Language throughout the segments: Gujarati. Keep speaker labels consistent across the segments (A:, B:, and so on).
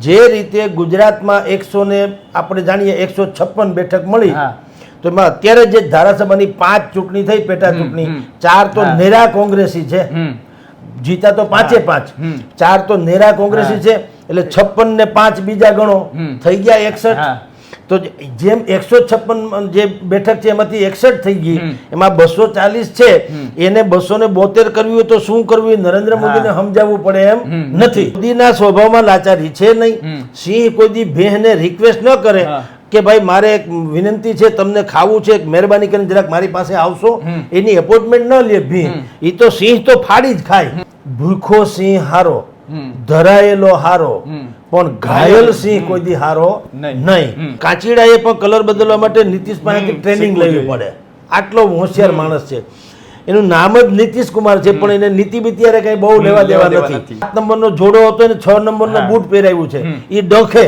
A: જે રીતે ગુજરાતમાં એકસો ને આપણે જાણીએ એકસો છપ્પન બેઠક મળી તો એમાં અત્યારે જે ધારાસભાની પાંચ ચૂંટણી થઈ પેટા ચૂંટણી ચાર તો નેરા કોંગ્રેસી છે. જીતા તો પાંચે પાંચ. ચાર તો નેરા કોંગ્રેસી છે એટલે છપ્પન ને પાંચ બીજા ગણો. થઈ ગયા એકસઠ. તો જેમ એકસો છપ્પન જે બેઠક છે એમાંથી એકસઠ થઈ ગઈ. એમાં બસો ચાલીસ છે. એને બસો ને બોતેર કરવી હોય તો શું કરવું? નરેન્દ્ર મોદીને સમજાવવું પડે એમ. નથી. મોદીના સ્વભાવમાં લાચારી છે નહીં. સિંહ કોઈ દી ભેહને રિક્વેસ્ટ ન કરે કે ભાઈ મારે એક વિનંતી છે તમને ખાવું છે મહેરબાની કરીને જરાક મારી પાસે આવશો. એની એપોઇન્ટમેન્ટ ન લે ભીહ એ તો સિંહ તો ફાડી જ ખાય. ભૂખો સિંહ હારો. ધરાયેલો હારો. પણ ઘાયલ સિંહ કોઈ દી હારો
B: નહીં. કાચીડા
A: એ પણ કલર બદલવા માટે નીતિશ પાસેથી ટ્રેનિંગ લેવી પડે. આટલો હોશિયાર માણસ છે. એનું નામ જ નીતિશ કુમાર છે પણ એને નીતિ બીતિયારે કઈ બહુ લેવા દેવા નથી. સાત નંબરનો જોડો હતો એને છ નંબરનો
B: હા.
A: બૂટ પહેરાવ્યું છે. એ ડખે.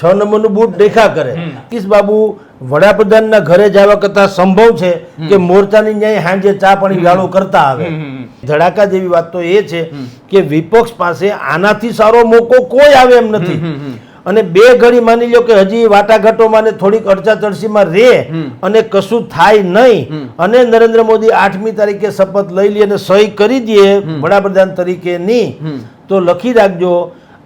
B: છ
A: છ નંબરનું બૂટ દેખા કરે. નીતિશ બાબુ વડાપ્રધાનના ઘરે જવા કરતા સંભવ છે કે મોરચાની ન્યાય સાંજે ચા પાણી વ્યાળો કરતા આવે. ધડાકા જેવી વાત તો એ છે કે વિપક્ષ પાસે આનાથી સારો મોકો કોઈ આવે એમ નથી. અને બે ઘડી માની લો કે હજી વાટાઘાટોમાં ને થોડીક અડચા તડસીમાં રહે અને કશું થાય નહીં. અને નરેન્દ્ર મોદી આઠમી તારીખે શપથ લઈ લે અને સહી કરી દે વડાપ્રધાન તરીકે
B: ની
A: તો લખી રાખજો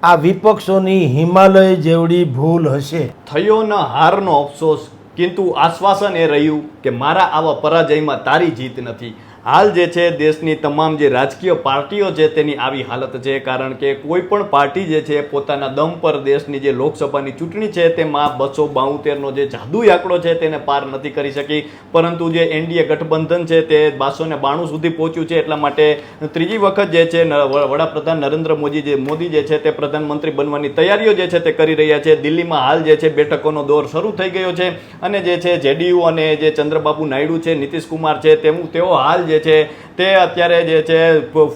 A: આ વિપક્ષોની હિમાલય જેવડી ભૂલ હશે.
C: થયો ન હારનો અફસોસ કિંતુ આશ્વાસન એ રહ્યું કે મારા આવા પરાજયમાં તારી જીત નથી. હાલ જે છે, દેશની તમામ જે રાજકીય પાર્ટીઓ છે, તેની આવી હાલત છે, કારણ કે કોઈ પણ પાર્ટી જે છે, પોતાના દમ પર દેશની જે લોકસભાની ચૂંટણી છે, તેમાં બસો બાઉતેરનો જે જાદુઈ આંકડો છે, તેને પાર નથી કરી શકી. પરંતુ જે એનડીએ ગઠબંધન છે, તે બાસો ને બાણું સુધી પહોંચ્યું છે, એટલા માટે ત્રીજી વખત જે છે વડાપ્રધાન નરેન્દ્ર મોદી જે મોદી જે છે, તે પ્રધાનમંત્રી બનવાની તૈયારીઓ જે છે, તે કરી રહ્યા છે. દિલ્હીમાં હાલ જે છે, બેઠકોનો દોર શરૂ થઈ ગયો છે. અને જે છે, જેડીયુ અને જે ચંદ્રબાબુ નાયડુ છે, નીતિશ કુમાર છે તેવું તેઓ હાલ જે છે, તે અત્યારે જે છે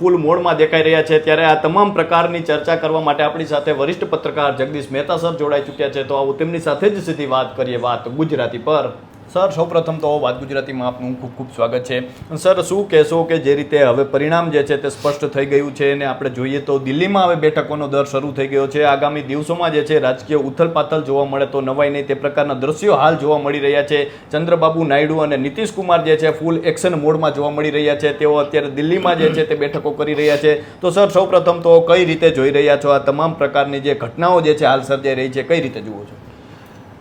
C: ફૂલ મોડમાં દેખાઈ રહ્યા છે. ત્યારે આ તમામ પ્રકારની ચર્ચા કરવા માટે આપણી સાથે વરિષ્ઠ પત્રકાર જગદીશ મહેતા સર જોડાઈ ચૂક્યા છે. તો આવું તેમની સાથે જ સીધી વાત કરીએ વાત ગુજરાતી પર. સર, સૌપ્રથમ તો વાત ગુજરાતીમાં આપનું ખૂબ ખૂબ સ્વાગત છે. સર, શું કહેશો કે જે રીતે હવે પરિણામ જે છે તે સ્પષ્ટ થઈ ગયું છે અને આપણે જોઈએ તો દિલ્હીમાં હવે બેઠકોનો દર શરૂ થઈ ગયો છે. આગામી દિવસોમાં જે છે રાજકીય ઉથલપાથલ જોવા મળે તો નવાઈ નહીં, તે પ્રકારના દ્રશ્યો હાલ જોવા મળી રહ્યા છે. ચંદ્રબાબુ નાયડુ અને નીતિશ કુમાર જે છે ફૂલ એક્શન મોડમાં જોવા મળી રહ્યા છે. તેઓ અત્યારે દિલ્હીમાં જે છે તે બેઠકો કરી રહ્યા છે. તો સર, સૌપ્રથમ તો કઈ રીતે જોઈ રહ્યા છો આ તમામ પ્રકારની જે ઘટનાઓ જે છે હાલ સર્જાઈ રહી છે, કઈ રીતે જુઓ છો?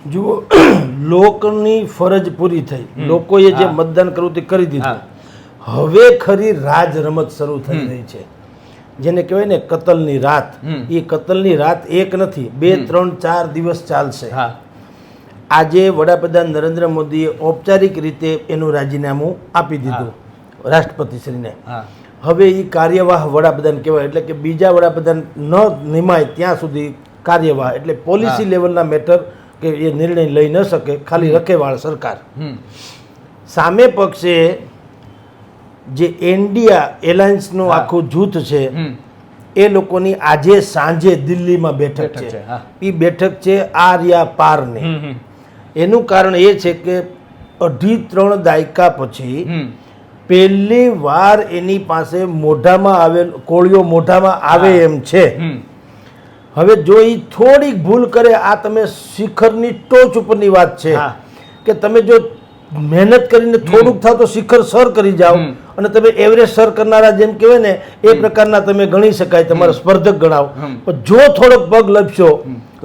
A: જુઓ લોકની ફરજ પૂરી થઈ. લોકોએ જે મતદાન કરવું તે કરી દીધું. હવે ખરી રાજ રમત શરૂ થઈ રહી છે. જેને કહેવાય ને કતલની રાત. એ કતલની રાત એક નથી બે ત્રણ ચાર દિવસ ચાલશે. આજે વડાપ્રધાન નરેન્દ્ર મોદીએ ઔપચારિક રીતે એનું રાજીનામું આપી દીધું રાષ્ટ્રપતિશ્રીને. હવે એ કાર્યવાહ વડાપ્રધાન કહેવાય એટલે કે બીજા વડાપ્રધાન ન નિમાય ત્યાં સુધી કાર્યવાહ એટલે પોલિસી. લેવલના મેટર કે એ નિર્ણય લઈ ન શકે ખાલી રખેવાળ સરકાર. સામે પક્ષે જે ઇન્ડિયા એલાયન્સનું આખું જૂથ છે એ લોકોની આજે સાંજે દિલ્હીમાં બેઠક છે. એ બેઠક છે આર્યા પારની. એનું કારણ એ છે કે અઢી ત્રણ દાયકા પછી પહેલી વાર એની પાસે મોઢામાં આવેલ કોળિયો મોઢામાં આવે એમ છે. હવે જો એ થોડીક ભૂલ કરે આ તમે શિખરની ટોચ ઉપરની વાત છે કે તમે જો મહેનત કરીને થોડુંક થાવ તો શિખર સર કરી જાઓ અને તમે એવરેસ્ટ સર કરનારા જેમ કહેવાય ને એ પ્રકારના તમે ગણી શકાય તમારા સ્પર્ધક ગણાવો. પણ જો થોડોક પગ લપશો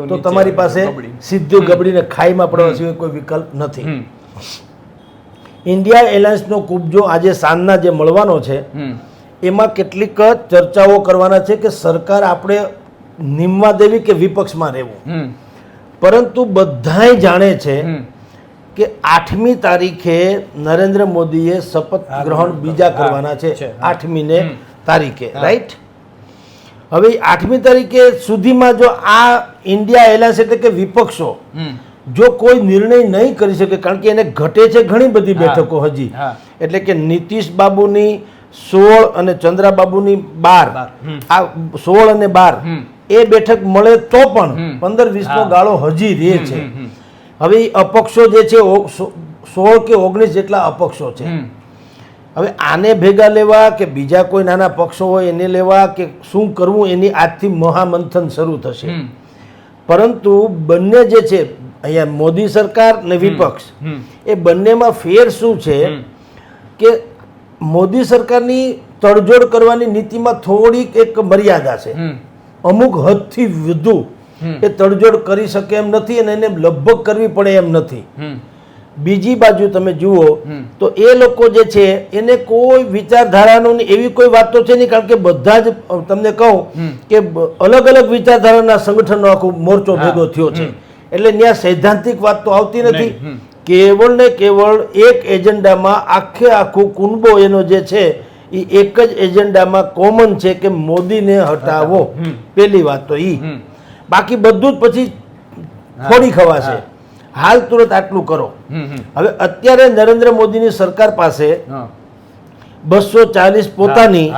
B: તો
A: તમારી પાસે. સીધું ગબડીને ખાઈમાં પડવા સિવાય કોઈ વિકલ્પ નથી. ઇન્ડિયા એરલાઇન્સનો કુબજો આજે સાંજના જે મળવાનો છે એમાં કેટલીક ચર્ચાઓ કરવાના છે કે સરકાર આપણે નિમવા દેવી કે વિપક્ષમાં રહેવું? પરંતુ બધાય જાણે છે કે આઠમી તારીખે નરેન્દ્ર મોદીએ શપથ ગ્રહણ બીજા કરવાના છે આઠમી ને તારીખે રાઈટ હવે આઠમી તારીખે સુધીમાં જો આ ઇન્ડિયા એલાયન્સ એટલે કે વિપક્ષો જો કોઈ નિર્ણય નહીં કરી શકે કારણ કે એને ઘટે છે ઘણી બધી બેઠકો હજી. એટલે કે નીતિશ બાબુની સોળ અને ચંદ્રાબાબુની બાર.
B: બાર.
A: આ સોળ અને બાર. એ બેઠક મળે તો પણ પંદર વીસનો. ગાળો હજી રહે છે. હવે અપક્ષો જે છે સોળ કે ઓગણીસ જેટલા અપક્ષો છે. હવે આને ભેગા લેવા કે બીજા કોઈ નાના પક્ષો હોય એને લેવા કે શું કરવું એની આજથી મહામંથન શરૂ થશે. પરંતુ બંને જે છે અહીંયા મોદી સરકાર ને વિપક્ષ એ બંનેમાં ફેર શું છે કે મોદી સરકારની તડજોડ કરવાની નીતિમાં થોડીક એક મર્યાદા છે. અમુક હદથી વધુ એ તડજોડ કરી શકે એમ નથી અને એને લગભગ કરવી પડે એમ નથી. બીજી બાજુ તમે જુઓ તો એ લોકો જે છે એને કોઈ વિચારધારાનું એવી કોઈ વાત તો છે નહીં કારણ કે બધા જ તમને કહું કે અલગ અલગ વિચારધારાના સંગઠનનો આખો મોરચો. ભેગો થયો છે. એટલે ત્યાં સૈદ્ધાંતિક વાત તો આવતી નથી. કેવળ ને કેવળ એક એજન્ડામાં આખે આખું કુંબો એનો જે છે એ એક જ એજન્ડામાં કોમન છે કે મોદીને હટાવો. પેલી વાત તો
C: એ
A: બાકી બધું જ પછી. થોડી ખવાશે. હાલ તુરંત આટલું કરો. હવે અત્યારે નરેન્દ્ર મોદીની સરકાર પાસે બસો ચાલીસ પોતાની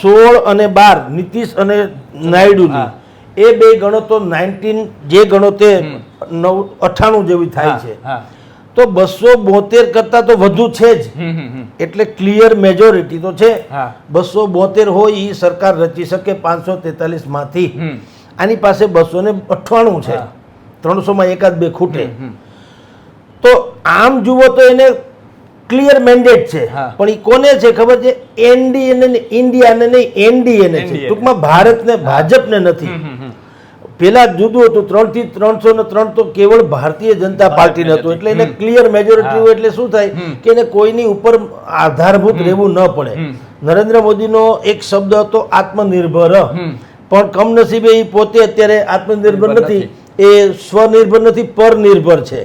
A: સોળ અને બાર નીતિશ અને નાયડુની. એ બે ગણો તો નાઇન્ટીન જે ગણો તે નવ અઠાણું જેવી થાય છે. તો બસો બોતેર કરતા તો વધુ છે જ. એટલે ક્લિયર મેજોરિટી તો છે. બસો બોતેર હોય એ સરકાર રચી શકે પાંચસો
C: તેતાલીસમાંથી.
A: આની પાસે બસો ને અઠ્ઠાણું છે.
C: ત્રણસો
A: ત્રણસોમાં એકાદ બે ખૂટે. તો આમ જુઓ તો એને ક્લિયર મેન્ડેટ છે. પણ એ કોને છે ખબર છે? એનડીએ ને ઇન્ડિયાને નહીં એનડીએ ને છે. ટૂંકમાં ભારતને ભાજપને નથી. પેલા જુદું હતું. ત્રણથી ત્રણસો ને ત્રણ તો કેવળ ભારતીય જનતા પાર્ટી
C: ભારતને
A: હતું. એટલે એને ક્લિયર મેજોરિટી હોય એટલે શું થાય કે એને કોઈની ઉપર આધારભૂત રહેવું ન પડે. નરેન્દ્ર મોદીનો એક શબ્દ હતો આત્મનિર્ભર પણ કમનસીબે એ પોતે અત્યારે આત્મનિર્ભર નથી. એ સ્વનિર્ભર નથી પરનિર્ભર છે.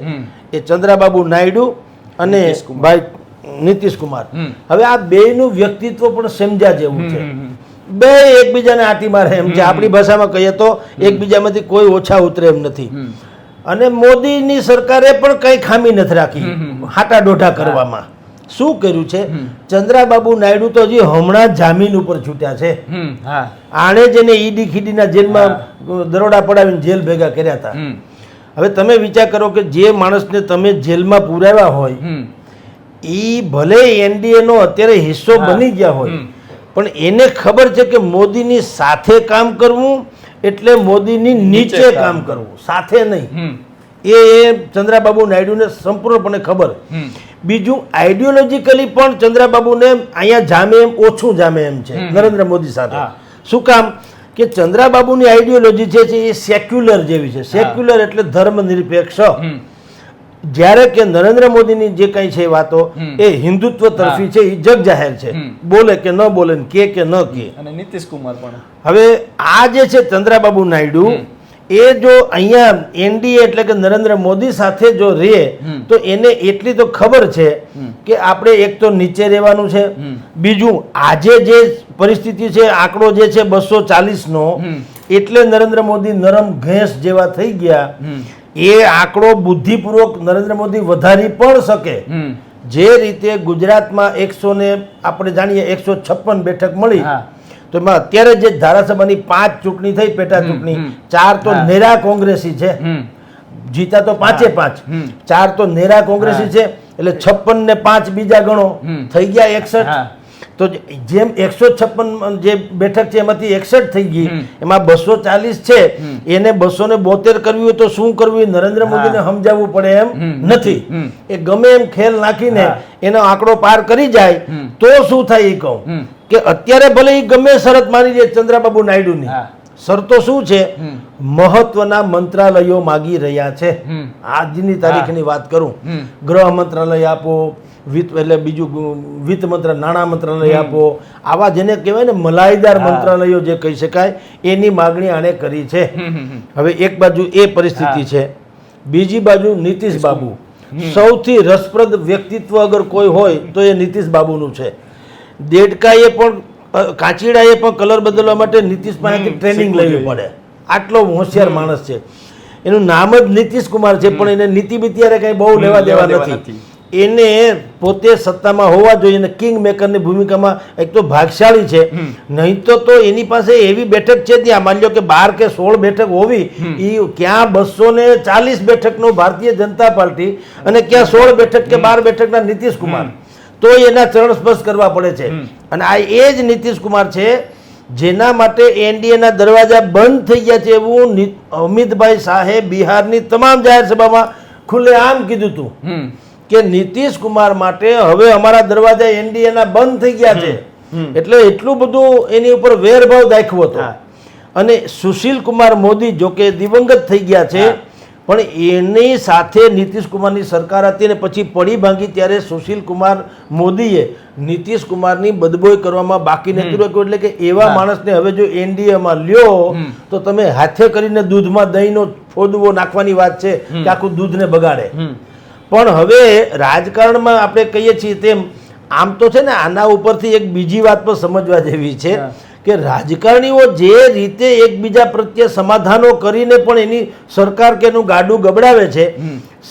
A: એ ચંદ્રાબાબુ નાયડુ અને ભાઈ નીતિશ કુમાર હવે આ બેયનું વ્યક્તિત્વ પણ સમજ્યા જેવું છે. બે એકબીજાને આટી મારે એમ છે. આપણી ભાષામાં કહીએ તો એકબીજામાંથી કોઈ ઓછા ઉતરે એમ નથી. અને મોદીની સરકારે પણ કઈ ખામી નથી રાખી. હાટા ડોઢા કરવામાં. શું કર્યું છે? ચંદ્રાબાબુ નાયડુ તો હજી હમણાં જામીન ઉપર છૂટ્યા છે. આણે જેને ઈડી ખીડીના જેલમાં દરોડા પડાવીને જેલ ભેગા કર્યા હતા. હવે તમે વિચાર કરો કે જે માણસને તમે જેલમાં પુરાવ્યા હોય એ ભલે એનડીએ નો અત્યારે હિસ્સો બની ગયા હોય. પણ એને ખબર છે કે મોદીની સાથે કામ કરવું એટલે મોદીની નીચે કામ. કરવું. સાથે નહીં. એ એ ચંદ્રાબાબુ નાયડુને સંપૂર્ણપણે ખબર. બીજું આઈડિયોલોજીકલી પણ ચંદ્રાબાબુને અહીંયા જામે એમ ઓછું જામે એમ છે નરેન્દ્ર મોદી સાથે. શું કામ? કે ચંદ્રાબાબુની આઈડિયોલોજી જે છે એ સેક્યુલર જેવી છે. સેક્યુલર એટલે ધર્મ નિરપેક્ષ. જ્યારે કે નરેન્દ્ર મોદીની જે કંઈ છે વાતો એ હિન્દુત્વ તરફી છે એ જગ જાહેર છે. બોલે કે ન બોલે કે કે ન કે.
C: અને નીતિશ કુમાર પણ.
A: હવે આ જે છે ચંદ્રાબાબુ નાયડુ એ જો અહીંયા એનડીએ એટલે કે નરેન્દ્ર મોદી સાથે જો રહે તો એને એટલી તો ખબર છે કે આપણે એક તો નીચે રહેવાનું છે બીજું આજે જે પરિસ્થિતિ છે આંકડો જે છે બસો ચાલીસનો
C: નો
A: એટલે નરેન્દ્ર મોદી નરમ ઘેંસ જેવા થઈ ગયા. એ આંકડો બુદ્ધિપૂર્વક નરેન્દ્ર મોદી વધારી પણ શકે. જે રીતે ગુજરાતમાં એકસો ને આપણે જાણીએ એકસો છપ્પન બેઠક મળી તો એમાં અત્યારે જે ધારાસભાની પાંચ ચૂંટણી થઈ પેટા ચૂંટણી ચાર તો નેરા કોંગ્રેસી છે. જીતા તો પાંચે પાંચ. ચાર તો નેરા કોંગ્રેસી છે એટલે છપ્પન ને પાંચ બીજા ગણો. થઈ ગયા એકસઠ. તો જેમ એકસો છપ્પન જે બેઠક છે એમાંથી એકસઠ થઈ ગઈ. એમાં બસો ચાલીસ છે. એને બસો ને બોતેર કરવી હોય તો શું કરવું? નરેન્દ્ર. મોદીને સમજાવવું પડે એમ નથી. એ ગમે એમ ખેલ નાખીને એનો આંકડો પાર કરી જાય તો શું થાય એ કહું? કે અત્યારે ભલે એ ગમે શરત માની લે ચંદ્રબાબુ નાયડુની. શરતો શું છે. મહત્વના મંત્રાલયો માગી રહ્યા છે. આજની તારીખની વાત કરું. ગ્રહ મંત્રાલય આપો વિત્ત એટલે બીજું વિત્ત મંત્ર નાણાં મંત્રાલય આપો. આવા જેને કહેવાય ને મલાઈદાર મંત્રાલયો જે કહી શકાય એની માગણી આણે કરી છે. હવે એક બાજુ એ પરિસ્થિતિ છે. બીજી બાજુ નીતિશ બાબુ. સૌથી રસપ્રદ વ્યક્તિત્વ અગર કોઈ હોય તો એ નીતિશ બાબુનું છે. દેડકાએ પણ કાચીડાએ પણ કલર બદલવા માટે નીતિશ પાસેથી ટ્રેનિંગ લેવી પડે. આટલો હોશિયાર માણસ છે. એનું નામ જ નીતિશ કુમાર છે પણ એને નીતિ બીતિયારે કંઈ બહુ લેવા દેવા નથી. એને પોતે સત્તામાં હોવા જોઈએ અને કિંગ મેકરની ભૂમિકામાં એક તો ભાગશાળી છે. નહીં તો તો એની પાસે એવી બેઠક છે ત્યાં માની લો કે બાર કે સોળ બેઠક હોવી એ ક્યાં બસો ને ચાલીસ બેઠકનો ભારતીય જનતા પાર્ટી અને ક્યાં સોળ બેઠક કે બાર બેઠકના નીતિશ કુમાર. તો એના ચરણ સ્પર્શ કરવા પડે છે. અને આ એ જ નીતિશ કુમાર છે જેના માટે એનડીએના દરવાજા બંધ થઈ ગયા છે એવું અમિતભાઈ શાહે બિહારની તમામ જાહેર સભામાં ખુલ્લેઆમ કીધું હતું. કે નીતિશ કુમાર માટે હવે અમારા દરવાજા એનડીએના બંધ થઈ ગયા છે. એટલે એટલું બધું એની ઉપર વેરભાવ દાખવો હતો. અને સુશીલ કુમાર મોદી જો કે દિવંગત થઈ ગયા છે પણ એની સાથે નીતિશ કુમારની સરકાર હતી ને પછી પડી ભાંગી ત્યારે સુશીલ કુમાર મોદીએ નીતિશ કુમારની બદબોય કરવામાં બાકી નથી રાખ્યું. એટલે કે એવા માણસને હવે જો એનડીએમાં લ્યો તો તમે હાથે કરીને દૂધમાં દહીંનો ફોદવો નાખવાની વાત છે કે આખું દૂધને બગાડે. પણ હવે રાજકારણમાં આપણે કહીએ છીએ તેમ આમ તો છે ને આના ઉપરથી એક બીજી વાત પણ સમજવા જેવી છે. કે રાજકારણીઓ જે રીતે એકબીજા પ્રત્યે સમાધાનો કરીને પણ એની સરકાર કે એનું ગાડું ગબડાવે છે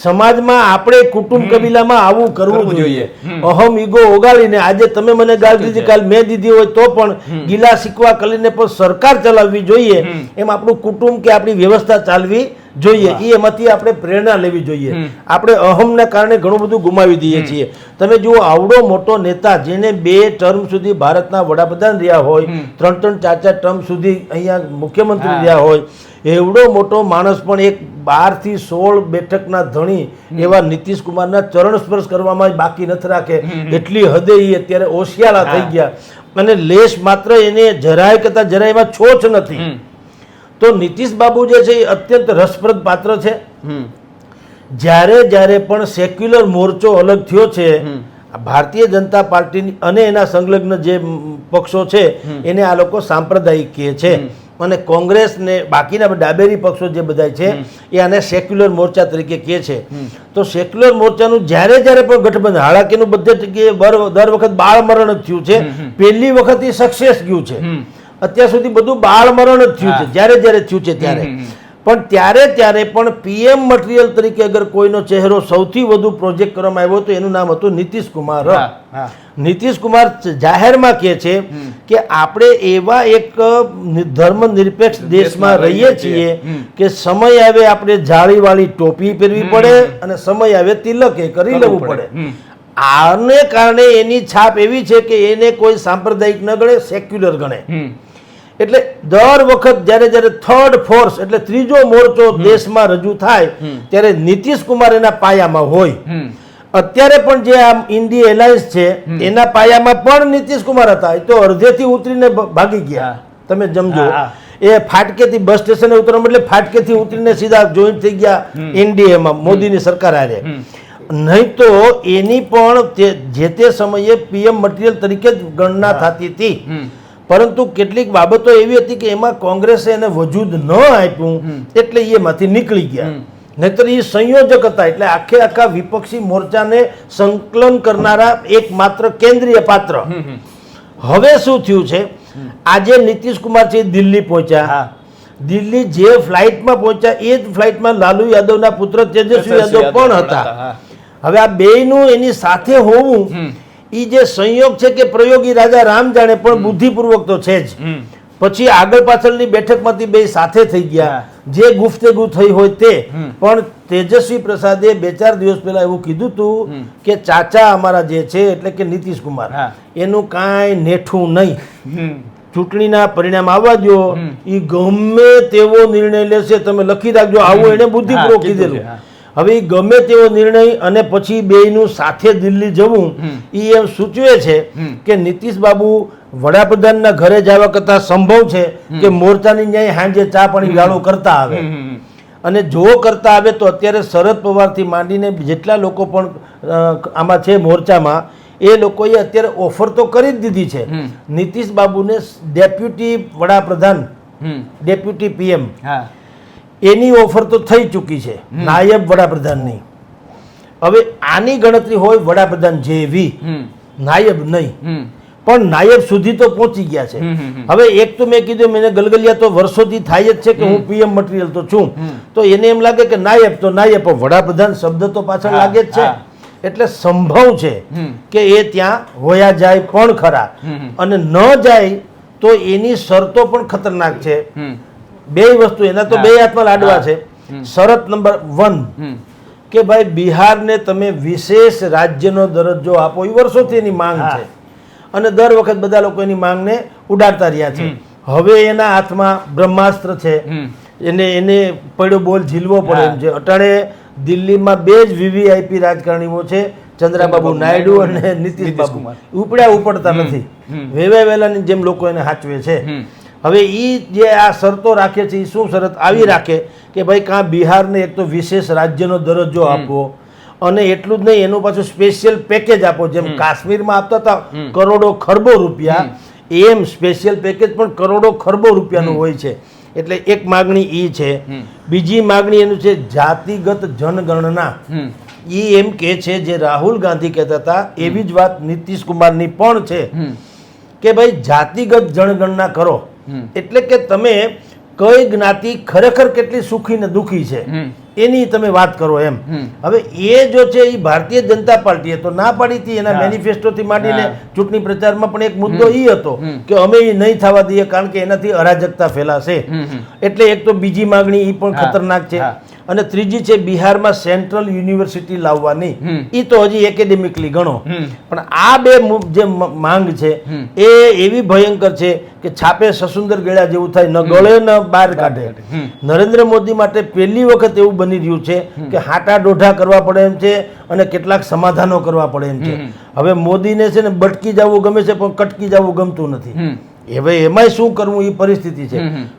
A: સમાજમાં આપણે કુટુંબ કબીલામાં આવું કરવું જોઈએ. અહમ ઈગો ઓગાળીને આજે તમે મને ગાળ દીધી કાલ મેં દીધી હોય તો પણ ગીલા શીખવા કરીને પણ સરકાર ચલાવવી જોઈએ. એમ આપણું કુટુંબ કે આપણી વ્યવસ્થા ચાલવી જોઈએ. એ એમાંથી આપણે પ્રેરણા લેવી જોઈએ. આપણે અહમના કારણે ઘણું બધું ગુમાવી દઈએ છીએ. તમે જુઓ આવડો મોટો નેતા જેને બે ટર્મ સુધી ભારતના વડાપ્રધાન રહ્યા હોય ત્રણ ત્રણ ચાર ચાર ટર્મ સુધી અહીંયા મુખ્યમંત્રી રહ્યા હોય એવડો મોટો માણસ પણ એક બારથી સોળ બેઠકના ધણી એવા નીતિશ કુમારના ચરણ સ્પર્શ કરવામાં જ બાકી નથી રાખે. એટલી હદે એ અત્યારે ઓશિયાળા થઈ ગયા. અને લેશ માત્ર એને જરાય કરતા જરાય એમાં છોછ નથી. તો નીતિશ બાબુ જે છે એ અત્યંત રસપ્રદ પાત્ર છે. જ્યારે જ્યારે પણ સેક્યુલર મોરચો અલગ થયો છે ભારતીય જનતા પાર્ટી અને એના સંલગ્ન જે પક્ષો છે એને આ લોકો સાંપ્રદાયિક કહે છે. અને કોંગ્રેસ ને બાકીના ડાબેરી પક્ષો જે બધા છે એ આને સેક્યુલર મોરચા તરીકે કહે છે. તો સેક્યુલર મોરચાનું જ્યારે જ્યારે પણ ગઠબંધન હાલાકીનું બધે જગ્યાએ દર વખત બાળ મરણ જ થયું છે. પહેલી વખત એ સક્સેસ ગયું છે. અત્યાર સુધી બધું બાળ મરણ જ થયું છે જ્યારે જ્યારે થયું છે ત્યારે. પણ ત્યારે ત્યારે પણ પીએમ મટીરિયલ તરીકે અગર કોઈનો ચહેરો સૌથી વધુ પ્રોજેક્ટ કરવામાં આવ્યો તો એનું નામ હતું નીતિશ કુમાર. નીતિશ કુમાર જાહેરમાં કહે છે કે આપણે એવા એક ધર્મ નિરપેક્ષ દેશમાં રહીએ છીએ. કે સમય આવે આપણે જાળીવાળી ટોપી પહેરવી પડે અને સમય આવે તિલક એ કરી લેવું પડે. આને કારણે એની છાપ એવી છે કે એને કોઈ સાંપ્રદાયિક ન ગણે સેક્યુલર ગણે. એટલે દર વખત જ્યારે જ્યારે થર્ડ ફોર્સ એટલે ત્રીજો મોરચો દેશમાં રજૂ થાય ત્યારે નીતિશ કુમાર એના પાયામાં હોય. અત્યારે પણ જે આ ઇન્ડિયા એલાયન્સ છે એના પાયામાં પણ નીતિશ કુમાર હતા. એ તો અડધેથી ઉતરીને ભાગી ગયા. તમે
B: હા.
A: એ ફાટકેથી બસ સ્ટેશને ઉતરવા એટલે ફાટકેથી ઉતરીને સીધા જોઈન્ટ થઈ ગયા એનડીએમાં મોદીની સરકાર હારે. નહીં તો એની પણ જે તે સમયે પીએમ મટીરિયલ તરીકે જ ગણના થતી હતી. પરંતુ કેટલીક બાબતો એવી હતી કે એમાં કોંગ્રેસે એને વજૂદ ન આપ્યું એટલે એમાંથી નીકળી ગયા. નહીતર એ સંયોજક હતા એટલે આખે આખા વિપક્ષી મોરચાને સંકલન કરનારા એકમાત્ર કેન્દ્રીય પાત્ર. હવે શું થયું છે? આજે નીતિશ કુમાર છે દિલ્હી પહોંચ્યા.
B: હા.
A: દિલ્હી જે ફ્લાઇટમાં પહોંચ્યા એ જ ફ્લાઇટમાં લાલુ યાદવના પુત્ર તેજસ્વી યાદવ પણ હતા? હવે આ બેયનું એની સાથે હોવું. એ જે સંયોગ છે કે પ્રયોગી રાજા રામ જાણે પણ બુદ્ધિપૂર્વક તો છે જ. પછી આગળ પાછળની બેઠકમાંથી બે સાથે થઈ ગયા. જે ગુફ્તગુ થઈ હોય તે. પણ તેજસ્વી પ્રસાદે બે ચાર દિવસ પહેલા એવું કીધું હતું કે ચાચા અમારા જે છે એટલે કે નીતિશ કુમાર એનું કાંઈ નેઠું નહીં. ચૂંટણીના પરિણામ આવવા દો એ ગમે તેવો નિર્ણય લેશે તમે લખી રાખજો. આવું એને બુદ્ધિપૂર્વક કીધેલું. હવે ગમે તેવો નિર્ણય અને પછી બેયનું સાથે દિલ્હી જવું એ એમ સૂચવે છે કે નીતિશ બાબુ વડાપ્રધાનના ઘરે જવા કરતાં સંભવ છે કે મોરચાની ન્યાય સાંજે ચા પાણી ગાળો કરતા આવે. અને જો કરતા આવે તો અત્યારે શરદ પવારથી માંડીને જેટલા લોકો પણ આમાં છે મોરચામાં એ લોકોએ અત્યારે ઓફર તો કરી જ દીધી છે. નીતિશ બાબુને ડેપ્યુટી વડાપ્રધાન ડેપ્યુટી પીએમ
B: હા.
A: એની ઓફર તો થઈ ચૂકી છે નાયબ વડાપ્રધાનની. હવે આની ગણતરી હોય વડાપ્રધાન જેવી નાયબ નહીં. પણ નાયબ સુધી તો પહોંચી ગયા છે. હવે એક તો મેં કીધું મેં ગલગલિયા તો વર્ષોથી થાય જ છે કે હું પીએમ મટીરિયલ તો છું. તો એને એમ લાગે કે નાયબ તો નાયબ પણ વડાપ્રધાન શબ્દ તો પાછળ લાગે જ છે. એટલે સંભવ છે કે એ ત્યાં હોયા જાય પણ ખરા. અને ન જાય તો એની શરતો પણ ખતરનાક છે. બે વસ્તુ એના તો બે હાથમાં લાડવા છે. શરત નંબર વન કે ભાઈ બિહારને તમે વિશેષ રાજ્યનો દરજ્જો આપો. એ વર્ષોથી એની માંગ છે. અને દર વખત બધા લોકો એની માંગને ઉડાડતા રહ્યા છે. હવે એના હાથમાં બ્રહ્માસ્ત્ર છે. એને એને પડ્યો બોલ ઝીલવો પડે એમ છે. અટાણે દિલ્હીમાં બે જ વીવીઆઈપી રાજકારણીઓ છે. ચંદ્રાબાબુ નાયડુ અને નીતિશ બાબુ ઉપડ્યા ઉપડતા નથી. વેવે વેલાની જેમ લોકો એને હાચવે છે. હવે એ જે આ શરતો રાખે છે એ શું શરત? આવી રાખે કે ભાઈ કાં બિહારને એક તો વિશેષ રાજ્યનો દરજ્જો આપવો અને એટલું જ નહીં એનું પાછું સ્પેશિયલ પેકેજ આપો. જેમ કાશ્મીરમાં આપતા હતા કરોડો ખરબો રૂપિયા એમ સ્પેશિયલ પેકેજ પણ કરોડો ખરબો રૂપિયાનું હોય છે. એટલે એક માગણી એ છે. બીજી માગણી એનું છે જાતિગત જનગણના. એ એમ કે છે જે રાહુલ ગાંધી કહેતા હતા એવી જ વાત નીતિશ કુમારની પણ છે કે ભાઈ જાતિગત જનગણના કરો. એટલે કે તમે કઈ જ્ઞાતિ ખરેખર કેટલી સુખી ને દુખી છે એની તમે વાત કરો એમ. હવે એ જો છે એ ભારતીય જનતા પાર્ટીએ તો ના પાડી હતી એના
B: મેનિફેસ્ટો
A: મેનિફેસ્ટોથી માંડીને. ચૂંટણી પ્રચારમાં પણ એક મુદ્દો એ હતો કે અમે એ નહીં થવા દઈએ કારણ કે એનાથી અરાજકતા ફેલાશે. એટલે એક તો બીજી માગણી એ પણ ખતરનાક છે. અને ત્રીજી છે બિહારમાં સેન્ટ્રલ યુનિવર્સિટી લાવવાની. એ તો હજી એકેડેમિકલી ગણો. પણ આ બે જે માંગ છે એ એવી ભયંકર છે કે છાપે સસુંદર ગળ્યા જેવું થાય ન ગળે ન બહાર કાઢે. નરેન્દ્ર મોદી માટે પહેલી વખત એવું બની રહ્યું છે કે હાટા ડોઢા કરવા પડે એમ છે અને કેટલાક સમાધાનો કરવા પડે એમ છે. હવે મોદીને છે ને બટકી જવું ગમે છે પણ કટકી જવું ગમતું નથી. હવે એમાંય શું કરવું એ પરિસ્થિતિ છે.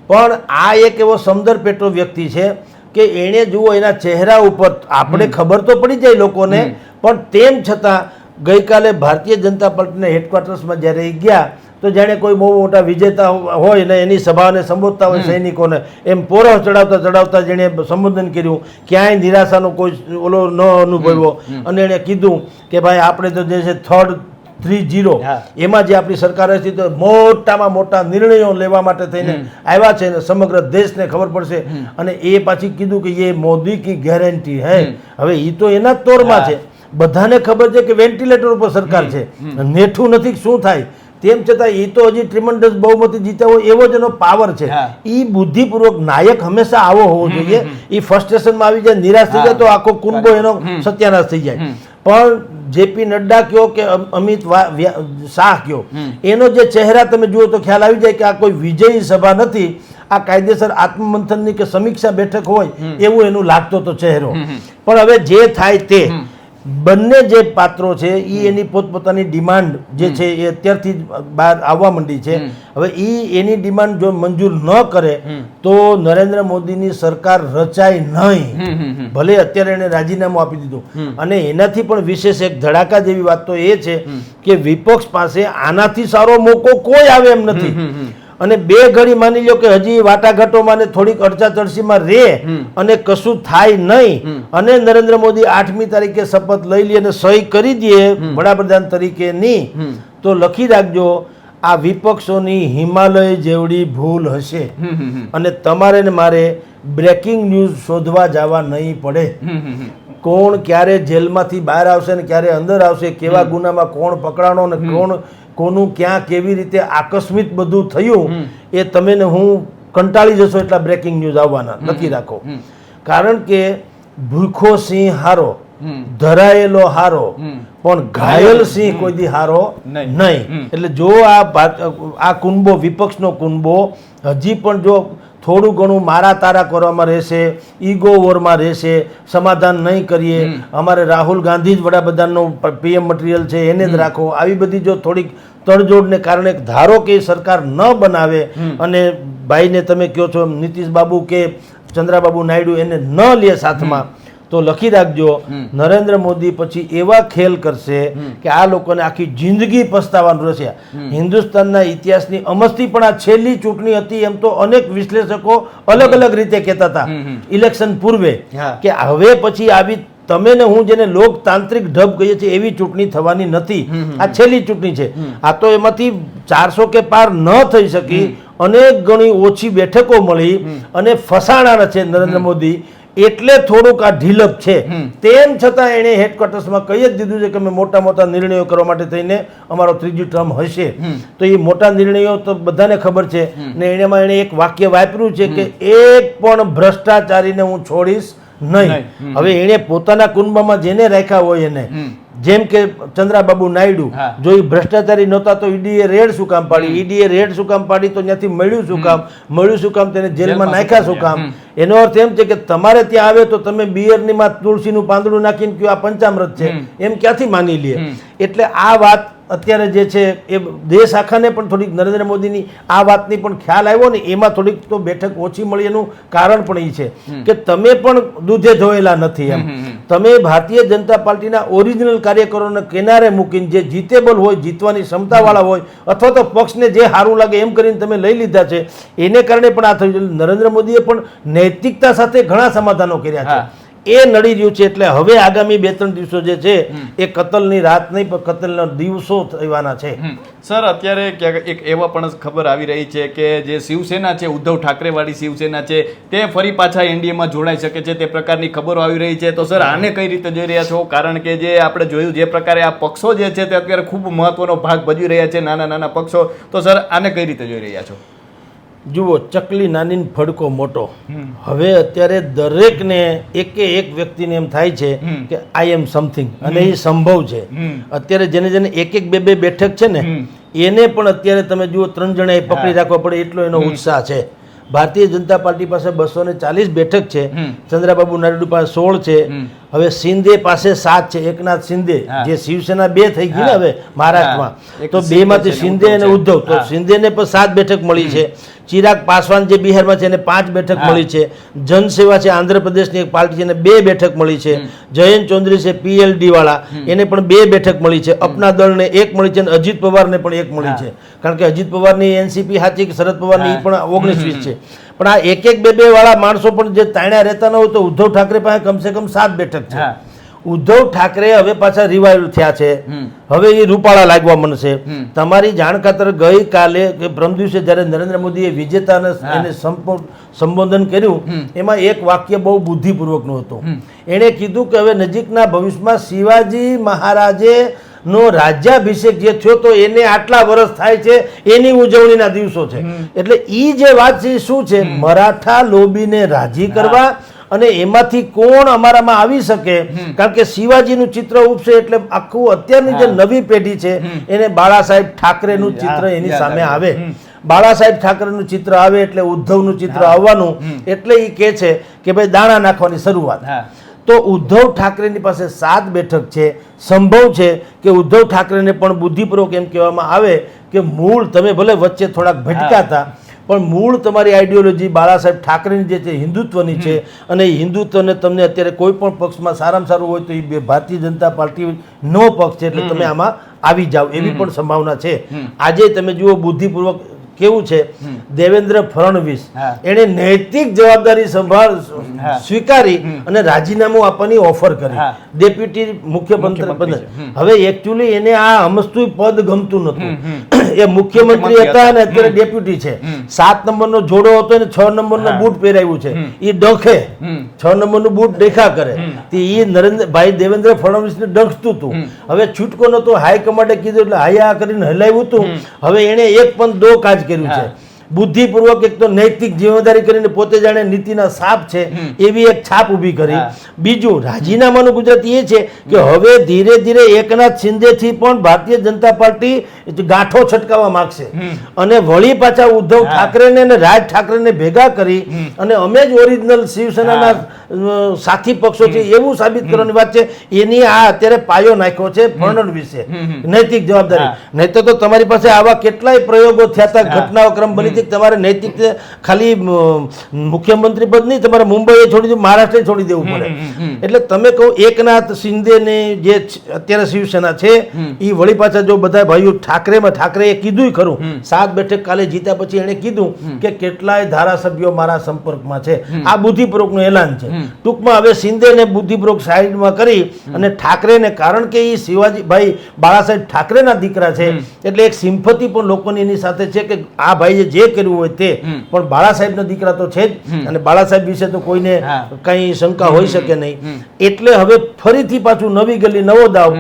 A: પણ આ એક એવો સમદર પેટો વ્યક્તિ છે કે એણે જુઓ એના ચહેરા ઉપર આપણે ખબર તો પડી જાય લોકોને પણ તેમ છતાં ગઈકાલે ભારતીય જનતા પાર્ટીના હેડક્વાર્ટર્સમાં જ્યારે ગયા તો જાણે કોઈ બહુ મોટા વિજેતા હોય ને એની સભાને સંબોધતા હોય સૈનિકોને એમ પોરો ચડાવતા ચડાવતા જેણે સંબોધન કર્યું ક્યાંય નિરાશાનો કોઈ ઓલો ન અનુભવ્યો. અને એણે કીધું કે ભાઈ આપણે તો જે છે થર્ડ થ્રી જીરો એમાં જે આપણી સરકાર હતી તો મોટામાં મોટા નિર્ણયો લેવા માટે થઈને આવ્યા છે અને સમગ્ર દેશને ખબર પડશે અને એ પાછી કીધું કે એ મોદી કી ગેરંટી હે હવે એ તો એના તોરમાં છે બધાને ખબર છે કે વેન્ટિલેટર ઉપર સરકાર છે નેઠું નથી શું થાય તેમ છતાં એ તો હજી ટ્રિમન્ડસ બહુમતી જીત્યા હોય એવો જ એનો પાવર છે એ બુદ્ધિપૂર્વક નાયક હંમેશા આવો હોવો જોઈએ એ ફર્સ્ટ આવી જાય નિરાશ થઈ જાય તો આખો કુંભો એનો સત્યાનાશ થઈ જાય પણ જેપી નડ્ડા કયો કે અમિત શાહ કયો? એનો જે ચહેરા તમે જુઓ તો ખ્યાલ આવી જાય કે આ કોઈ વિજયી સભા નથી આ કાયદેસર આત્મમંથનની કે સમીક્ષા બેઠક હોય એવું એનું લાગતો તો ચહેરો. પણ હવે જે થાય તે બંને જે પાત્રો છે એ એની પોતપોતાની ડિમાન્ડ જે છે એ અત્યારથી જ બહાર આવવા માંડી છે. હવે એ એની ડિમાન્ડ જો મંજૂર ન કરે તો નરેન્દ્ર મોદીની સરકાર રચાય નહીં. ભલે અત્યારે એને રાજીનામું આપી દીધું. અને એનાથી પણ વિશેષ એક ધડાકા જેવી વાત તો એ છે કે વિપક્ષ પાસે આનાથી સારો મોકો કોઈ આવે એમ નથી. અને બે ઘડી માની લ્યો કે હજી વાટાઘાટોમાં ને થોડીક અડચાચડસીમાં રે અને કશું થાય નહીં. અને નરેન્દ્ર મોદી આઠમી તારીખે શપથ લઈ લે અને સહી કરી દે વડાપ્રધાન તરીકેની તો લખી રાખજો આ વિપક્ષોની હિમાલય જેવડી ભૂલ હશે. અને તમારે ને મારે બ્રેકિંગ ન્યૂઝ શોધવા જવા નહીં પડે. કોણ ક્યારે જેલમાંથી બહાર આવશે ને ક્યારે અંદર આવશે કેવા ગુનામાં કોણ પકડાણો ને કોણ કોનું ક્યાં કેવી રીતે આકસ્મિક બધું થયું એ તમે ને હું કંટાળી જશો એટલા બ્રેકિંગ ન્યૂઝ આવવાના. નથી રાખો. કારણ કે ભૂખો સિંહ હારો ધરાયેલો હારો પણ ઘાયલ સિંહ કોઈ દી હારો
B: નહીં.
A: એટલે જો આ આ કુંબો વિપક્ષનો કુંબો હજી પણ જો થોડું ઘણું મારા તારા કરવામાં રહેશે ઈગો વોરમાં રહેશે સમાધાન નહીં કરીએ. અમારે રાહુલ ગાંધી જ વડાપ્રધાનનું પીએમ મટીરિયલ છે એને જ રાખો. આવી બધી જો થોડીક તડજોડને કારણે ધારો કે સરકાર ન બનાવે અને ભાઈને તમે કહો છો નીતિશ બાબુ કે ચંદ્રાબાબુ નાયડુ એને ન લે સાથમાં તો લખી રાખજો નરેન્દ્ર મોદી પછી એવા ખેલ કરશે કે આ લોકોને આખી જિંદગી પસ્તાવાનું રહેશે. હિન્દુસ્તાનના ઇતિહાસની અમસ્તી પણ આ છેલ્લી ચૂંટણી હતી એમ તો અનેક વિશ્લેષકો અલગ અલગ રીતે કહેતા હતા. ઇલેક્શન પૂર્વે કે હવે પછી આવી તમે ને હું જેને લોકતાંત્રિક ઢબ કહીએ છીએ એવી ચૂંટણી થવાની નથી. આ છેલ્લી ચૂંટણી છે. આ તો એમાંથી ચારસો કે પાર ન થઈ શકી. અનેક ગણી ઓછી બેઠકો મળી અને ફસાણા છે નરેન્દ્ર મોદી. એટલે થોડુંક આ ઢીલક છે. તેમ છતાં એણે હેડક્વાર્ટર્સમાં કહી જ દીધું છે કે અમે મોટા મોટા નિર્ણયો કરવા માટે થઈને અમારો ત્રીજી ટર્મ હશે. તો એ મોટા નિર્ણયો તો બધાને ખબર છે. ને એનામાં એણે એક વાક્ય વાપર્યું છે કે એક પણ ભ્રષ્ટાચારીને હું છોડીશ નહીં.
B: નહીં.
A: હવે એણે પોતાના કુંબમાં જેને રાખ્યા હોય એને. જેમ કે ચંદ્રાબાબુ નાયડુ જો એ ભ્રષ્ટાચારી નહોતા તો ઈડીએ રેડ શું કામ પાડી? ઈડીએ રેડ શું કામ પાડી તો ત્યાંથી મળ્યું શું કામ? મળ્યું શું કામ? તેને જેલમાં નાખ્યા શું કામ? એનો અર્થ એમ છે કે તમારે ત્યાં આવે તો તમે બિયરની માં તુલસીનું પાંદડું નાખીને કયો આ પંચામૃત છે? એમ ક્યાંથી માની લે? એટલે આ વાત અત્યારે જે છે એ દેશ આખાને પણ થોડીક નરેન્દ્ર મોદીની આ વાતની પણ ખ્યાલ આવ્યો ને એમાં થોડીક તો બેઠક ઓછી મળી એનું કારણ પણ એ છે કે તમે પણ દૂધે ધોયેલા નથી એમ. તમે ભારતીય જનતા પાર્ટીના ઓરિજિનલ કાર્યકરોને કિનારે મૂકીને જે જીતેબલ હોય જીતવાની ક્ષમતાવાળા હોય અથવા તો પક્ષને જે સારું લાગે એમ કરીને તમે લઈ લીધા છે એને કારણે પણ આ થયું નરેન્દ્ર મોદીએ પણ નૈતિકતા સાથે ઘણા સમાધાનો કર્યા છે. એ નડી રહ્યું છે એટલે હવે આગામી બે ત્રણ દિવસો જે છે એ કતલની રાત નહીં પણ કતલના દિવસો થવાના છે.
C: સર અત્યારે ક્યાંક એક એવા પણ ખબર આવી રહી છે કે જે શિવસેના છે ઉદ્ધવ ઠાકરે વાળી શિવસેના છે તે ફરી પાછા એનડીએમાં જોડાઈ શકે છે તે પ્રકારની ખબરો આવી રહી છે. તો સર આને કઈ રીતે જોઈ રહ્યા છો? કારણ કે જે આપણે જોયું જે પ્રકારે આ પક્ષો જે છે તે અત્યારે ખૂબ મહત્વનો ભાગ ભજવી રહ્યા છે નાના નાના પક્ષો. તો સર આને કઈ રીતે જોઈ રહ્યા છો?
A: જુઓ ચકલી નાની ફડકો મોટો. હવે અત્યારે દરેકને એકે એક વ્યક્તિને એમ થાય છે કે આઈ એમ સમથિંગ અને એ સંભવ છે. અત્યારે જેને જેને એક એક બે બે બેઠક છે ને એને પણ અત્યારે તમે જુઓ ત્રણ જણા પકડી રાખવા પડે એટલો એનો ઉત્સાહ છે. ભારતીય જનતા પાર્ટી પાસે બસો ને ચાલીસ બેઠક છે. ચંદ્રાબાબુ નાયડુ પાસે સોળ છે. હવે શિંદે પાસે સાત છે. એકનાથ શિંદે જે શિવસેના બે થઈ ગઈ ને હવે મહારાષ્ટ્રમાં. તો બે માંથી
B: સિંધે
A: શિંદે અને
B: ઉદ્ધવ.
A: તો
B: સિંધે
A: શિંદેને પણ સાત બેઠક મળી છે. ચિરાગ પાસવાન જે બિહારમાં છે એને પાંચ બેઠક મળી છે. જનસેવા છે આંધ્રપ્રદેશની એક પાર્ટી છે એને બે બેઠક મળી છે. જયંત ચૌધરી છે પીએલડી વાળા એને પણ બે બેઠક મળી છે. અપના દળને એક મળી છે અને અજીત પવારને પણ એક મળી છે. કારણ કે અજીત પવારની એનસીપી સાચી કે શરદ પવારની પણ ઓગણીસ વીસ છે. પણ આ એક એક બે બે વાળા માણસો પણ જે તાણ્યા રહેતા ન હોય તો ઉદ્ધવ ઠાકરે પાસે કમસે કમ સાત બેઠક છે. ઉદ્ધવ ઠાકરે હવે પાછા રિવાઇવ થયા છે. હવે એ રૂપાળા લાગવા મળશે તમારી જાણ ખાતર ગઈકાલે કે પ્રમ દિવસે જ્યારે નરેન્દ્ર મોદીએ વિજેતાને. એને સંબોધન કર્યું એમાં એક વાક્ય બહુ બુદ્ધિપૂર્વકનું હતું. એણે કીધું કે હવે નજીકના ભવિષ્યમાં શિવાજી મહારાજે નો રાજ્યાભિષેક જે થયો તો એને આટલા વર્ષ થાય છે એની ઉજવણીના દિવસો છે. એટલે ઈ જે વાત છે શું છે? મરાઠા લોબીને રાજી કરવા અને એમાંથી કોણ અમારામાં આવી શકે? કારણ કે શિવાજીનું ચિત્ર ઉપસે એટલે આખું અત્યારની જે નવી પેઢી છે એને બાળા સાહેબ ઠાકરેનું ચિત્ર એની સામે
B: આવે.
A: બાળા સાહેબ ઠાકરેનું ચિત્ર આવે એટલે ઉદ્ધવનું ચિત્ર આવવાનું એટલે એ કહે છે કે ભાઈ દાણા નાખવાની શરૂઆત. તો ઉદ્ધવ ઠાકરેની પાસે સાત બેઠક છે સંભવ છે કે ઉદ્ધવ ઠાકરેને પણ બુદ્ધિપૂર્વક એમ કહેવામાં આવે કે મૂળ તમે ભલે વચ્ચે થોડાક ભટકાતા પણ મૂળ તમારી આઈડિયોલોજી બાળા સાહેબ ઠાકરેની જે છે હિન્દુત્વની છે અને એ હિન્દુત્વને તમને અત્યારે કોઈ પણ પક્ષમાં સારામાં સારું હોય તો એ બે ભારતીય જનતા પાર્ટી નો પક્ષ છે એટલે તમે આમાં આવી જાઓ એવી પણ સંભાવના છે. આજે તમે જુઓ બુદ્ધિપૂર્વક કેવું છે? દેવેન્દ્ર ફડણવીસ.
B: એને
A: એણે નૈતિક જવાબદારી સંભાળ સ્વીકારી અને રાજીનામું આપવાની ઓફર કરી. ડેપ્યુટી મુખ્યમંત્રી. હવે એકચ્યુઅલી એને આ હમસ્તું પદ ગમતું
B: નતું
A: એ મુખ્યમંત્રી હતા અને અત્યારે ડેપ્યુટી છે. સાત નંબરનો જોડો હતો અને છ નંબરનો. બૂટ પહેરાવ્યું છે. એ ડખે. છ નંબરનું બૂટ દેખા કરે. તે એ નરેન્દ્ર ભાઈ દેવેન્દ્ર ફડણવીસને ડખતું હતું હવે છૂટકો નતો હાઈકમાન્ડે કીધું એટલે હાયા કરીને હલાવ્યું હતું હવે એણે એક પણ દો કાજ કર્યું છે
B: હા.
A: બુદ્ધિપૂર્વક એક તો નૈતિક જિમ્મેદારી કરીને પોતે જાણે નીતિના સાપ છે એવી એક છાપ ઊભી કરી. બીજું રાજીનામાનું ગુજરાતી એ છે કે હવે ધીરે ધીરે એકનાથ શિંદેથી પણ ભારતીય જનતા પાર્ટી ગાંઠો છટકાવવા માંગશે. અને વળી પાછા ઉદ્ધવ ઠાકરેને અને રાજ ઠાકરેને ભેગા કરી અને અમે જ ઓરિજિનલ શિવસેનાના સાથી પક્ષો છે એવું સાબિત કરવાની વાત છે. એની આ અત્યારે પાયો નાખ્યો છે ફડણવીસે નૈતિક જવાબદારી. નહીં તો તમારી પાસે આવા કેટલાય પ્રયોગો થયા હતા. ઘટનાઓ ક્રમ બની હતી કે તમારે નૈતિક ખાલી મુખ્યમંત્રી પદ નહીં તમારે મુંબઈએ છોડી દેવું મહારાષ્ટ્રે છોડી દેવું પડે. એટલે તમે કહો એકનાથ શિંદેને જે અત્યારે શિવસેના છે એ વળી પાછા જો બધા ભાઈઓ ઠાકરેમાં ઠાકરેએ કીધું ખરું. સાત બેઠક કાલે જીત્યા પછી એણે કીધું કે કેટલાય ધારાસભ્યો મારા સંપર્કમાં છે. આ બુદ્ધિપૂર્વકનું એલાન છે. ટૂંકમાં હવે શિંદેને બુદ્ધિપૂર્વક સાઈડમાં કરી અને ઠાકરેને કારણ કે એ શિવાજી ભાઈ બાળા સાહેબ ઠાકરેના દીકરા છે એટલે એક સિમ્પતિ પણ લોકોની એની સાથે છે કે આ ભાઈએ જે જે કરવું હોય તે. પણ બાળા સાહેબના દીકરા તો છે જ. અને બાળા સાહેબ વિશે તો કોઈને કંઈ શંકા હોઈ શકે નહીં. એટલે હવે ફરીથી પાછું નવી ગલી નવો દાવ.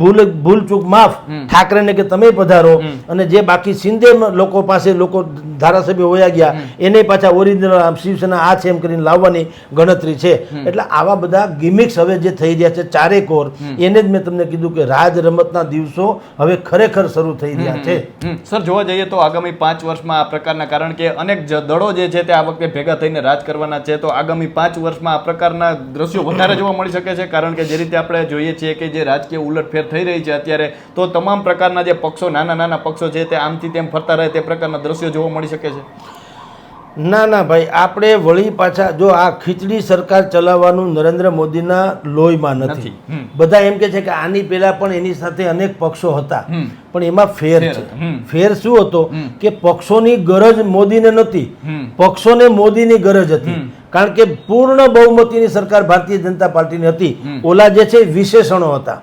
A: ભૂલ ભૂલ ચૂક માફ. ઠાકરેને કે તમે પધારો. અને જે બાકી સિંધે લોકો પાસે લોકો ધારાસભ્ય હોયા ગયા એને પાછા ઓરિજિનલ શિવસેના આ છે એમ કરીને લાવવાની ગણતરી છે. એટલે આવા બધા ગિમિક્સ હવે જે થઈ રહ્યા છે ચારે કોર એને જ મેં તમને કીધું કે રાજ રમતના દિવસો હવે ખરેખર શરૂ થઈ રહ્યા છે.
C: સર જોવા જઈએ તો આગામી પાંચ વર્ષમાં આ પ્રકારના, કારણ કે અનેક દળો જે છે તે આ વખતે ભેગા થઈને રાજ કરવાના છે. તો આગામી પાંચ વર્ષમાં આ પ્રકારના દ્રશ્યો વધારે જોવા મળી શકે છે, કારણ કે જે રીતે આપણે જોઈએ છીએ કે જે રાજકીય ઉલટફેર થઈ રહી છે અત્યારે, તો તમામ પ્રકારના જે પક્ષો નાના નાના પક્ષો છે તે આમથી તેમ ફરતા રહે તે પ્રકારના દ્રશ્યો જોવા મળી શકે છે.
A: ના ના ભાઈ આપણે વળી પાછા જો આ ખીચડી સરકાર ચલાવવાનું નરેન્દ્ર મોદીના લોહીમાં નથી. બધા એમ કે છે કે આની પહેલા પણ એની સાથે અનેક પક્ષો હતા. પણ એમાં ફેર છે. ફેર શું હતો? કે પક્ષોની ગરજ મોદીને
C: નથી.
A: પક્ષોને મોદીની ગરજ હતી. કારણ કે પૂર્ણ બહુમતીની સરકાર ભારતીય જનતા પાર્ટીની હતી. ઓલા જે છે વિશેષણો હતા.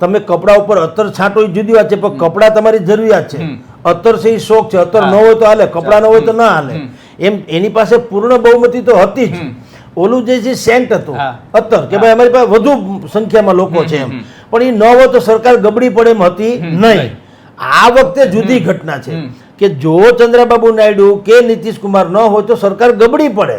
A: તમે કપડા ઉપર અત્તર છાંટો જુદી વાત છે પણ કપડા તમારી જરૂરિયાત છે. અત્તર છે એ શોખ છે. અત્તર ન હોય તો હાલે. કપડા ન હોય તો ના હાલે. એમ એની પાસે પૂર્ણ બહુમતી તો હતી જ. ઓલું જે છે સેન્ટ હતું અત્તર કે ભાઈ અમારી પાસે વધુ સંખ્યામાં લોકો છે એમ. પણ એ ન હોય તો સરકાર ગબડી પડે એમ હતી નહીં. આ વખતે જુદી ઘટના છે કે જો ચંદ્રબાબુ નાયડુ કે નીતિશ કુમાર ન હોય તો સરકાર ગબડી પડે.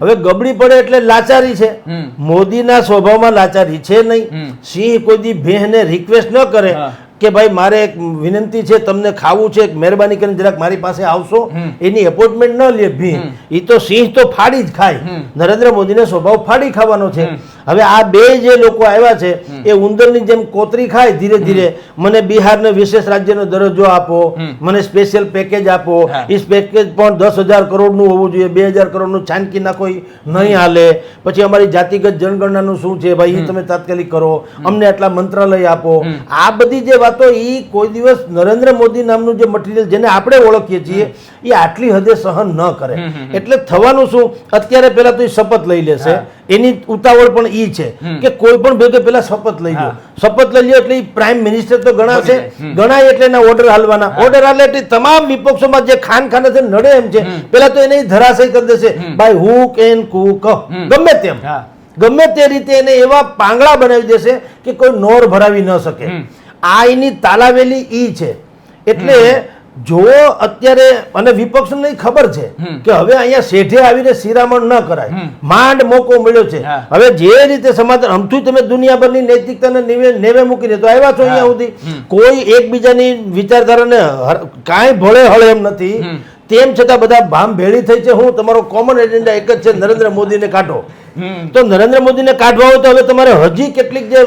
A: હવે ગબડી પડે એટલે લાચારી છે. મોદીના સ્વભાવમાં લાચારી છે નહીં. સિંહ કોઈ દી ભેહને રિક્વેસ્ટ ન કરે. કે ભાઈ મારે એક વિનંતી છે તમને ખાવું છે મહેરબાની કરીને જરાક મારી પાસે આવશો. એની એપોઇન્ટમેન્ટ ન લે ભી એ તો સિંહ તો ફાડી જ ખાય. નરેન્દ્ર મોદીને સ્વભાવ ફાડી ખાવાનો છે. હવે આ બે જે લોકો આવ્યા છે એ ઉંદરની જેમ કોતરી ખાય ધીરે ધીરે. મને બિહારને વિશેષ રાજ્યનો દરજ્જો આપો. મને સ્પેશિયલ પેકેજ આપો. એ પેકેજ પણ દસ હજાર કરોડનું હોવું જોઈએ. બે હજાર કરોડનું છાનકી નાખો એ નહીં હાલે. પછી અમારી જાતિગત જનગણનાનું શું છે? ભાઈ એ તમે તાત્કાલિક કરો. અમને આટલા મંત્રાલય આપો. આ બધી જે વાતો એ કોઈ દિવસ નરેન્દ્ર મોદી નામનું જે મટીરિયલ જેને આપણે ઓળખીએ છીએ એ આટલી હદે સહન ન કરે. એટલે થવાનું શું? અત્યારે પેલા તો એ શપથ લઈ લેશે. એની ઉતાવળ પણ એ છે કે કોઈ પણ ભેગે પેલા શપથ લઈ લો શપથ લઈ લો એટલે પ્રાઇમ મિનિસ્ટર તો ગણાશે. ગણાય એટલે એના ઓર્ડર હાલવાના. ઓર્ડર હાલે એટલે તમામ વિપક્ષોમાં જે ખાન ખાને છે નડે એમ છે પેલા તો એને ધરાશય કરી દેશે. બાય હુક એન્ડ કુક ગમે તેમ. ગમે તે રીતે એને એવા પાંગડા બનાવી દેશે કે કોઈ નોર ભરાવી ન શકે. આ એની તાલાવેલી ઈ છે. એટલે જો અત્યારે અને વિપક્ષને ખબર છે કે હવે અહીંયા શેઠે આવીને શિરામણ ન કરાય. માંડ મોકો મળ્યો છે. હવે જે રીતે સમાધાન અમથું તમે દુનિયાભરની નૈતિકતાને નેવે નેવે મૂકીને તો આવ્યા છો અહીંયા સુધી. કોઈ એકબીજાની વિચારધારાને કાંઈ ભળે હળે એમ નથી. તેમ છતાં બધા ભામ ભેળી થઈ છે. હું તમારો કોમન એજન્ડા એક જ છે નરેન્દ્ર મોદીને કાઢો. તો નરેન્દ્ર મોદીને કાઢવા હોય તો હવે તમારે હજી કેટલીક જે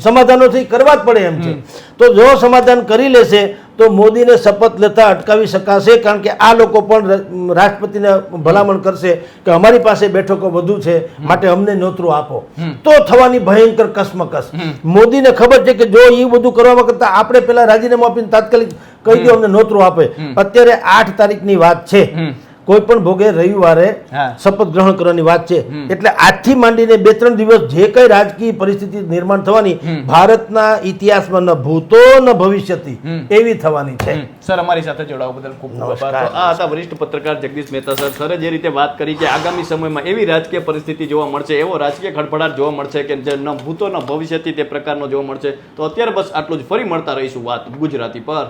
A: સમાધાનો છે કરવા જ પડે એમ છે. તો જો સમાધાન કરી લેશે તો મોદીને શપથ લેતા અટકાવી શકાશે કારણ કે આ લોકો પણ રાષ્ટ્રપતિને ભલામણ કરશે કે અમારી પાસે બેઠકો વધુ છે માટે અમને નોતરું આપો. તો થવાની ભયંકર કસમકસ. મોદીને ખબર છે કે જો એ બધું કરવામાં કરતા આપણે પેલા રાજીનામું આપીને તાત્કાલિક કહી દો અમને નોતરું આપે. અત્યારે આઠ તારીખની વાત છે. કોઈ પણ ભોગે રવિવારે શપથ ગ્રહણ કરવાની વાત છે. એટલે આજથી માંડીને બે ત્રણ દિવસ જે કઈ રાજકીય પરિસ્થિતિ નિર્માણ થવાની ભારતના ઇતિહાસમાં ન ભૂતો ન ભવિષ્યથી એવી થવાની છે.
C: સર અમારી સાથે જોડાવા બદલ ખૂબ આભાર. આ હતા વરિષ્ઠ પત્રકાર જગદીશ મહેતા સર. સરે જે રીતે વાત કરી કે આગામી સમયમાં એવી રાજકીય પરિસ્થિતિ જોવા મળશે એવો રાજકીય ખડભડાટ જોવા મળશે કે જે ન ભૂતો ન ભવિષ્યથી તે પ્રકારનો જોવા મળશે તો અત્યારે બસ આટલું જ. ફરી મળતા રહીશું વાત ગુજરાતી પર.